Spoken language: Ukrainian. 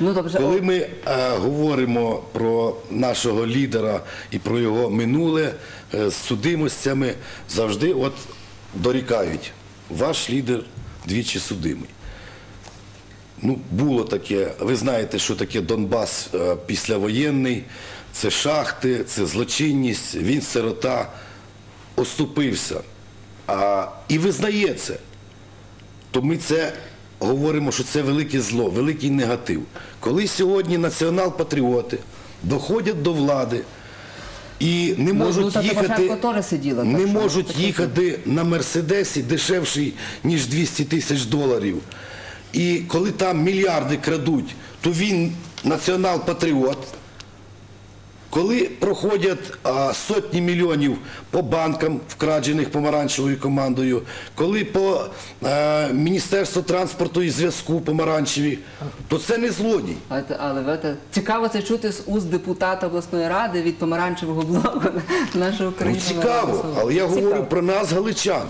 Ну, добре, Коли ми е, говоримо про нашого лідера і про його минуле е, з судимостями, завжди от дорікають. Ваш лідер двічі судимий. Ну, було таке. Ви знаєте, що таке Донбас е, післявоєнний, це шахти, це злочинність, він сирота, оступився. А, і визнає це. То ми це говоримо, що це велике зло, великий негатив. Коли сьогодні націонал-патріоти доходять до влади і не Ну, можуть ну, їхати, сиділа, не можуть їхати на Мерседесі дешевший, ніж 200 тисяч доларів. І коли там мільярди крадуть, то він націонал-патріот. Коли проходять а, сотні мільйонів по банкам, вкрадених помаранчевою командою, коли по е, Міністерству транспорту і зв'язку помаранчеві, то це не злодій. Але, цікаво це чути з уст депутата обласної ради від помаранчевого блоку нашого Ну, цікаво, але я говорю про нас, галичан.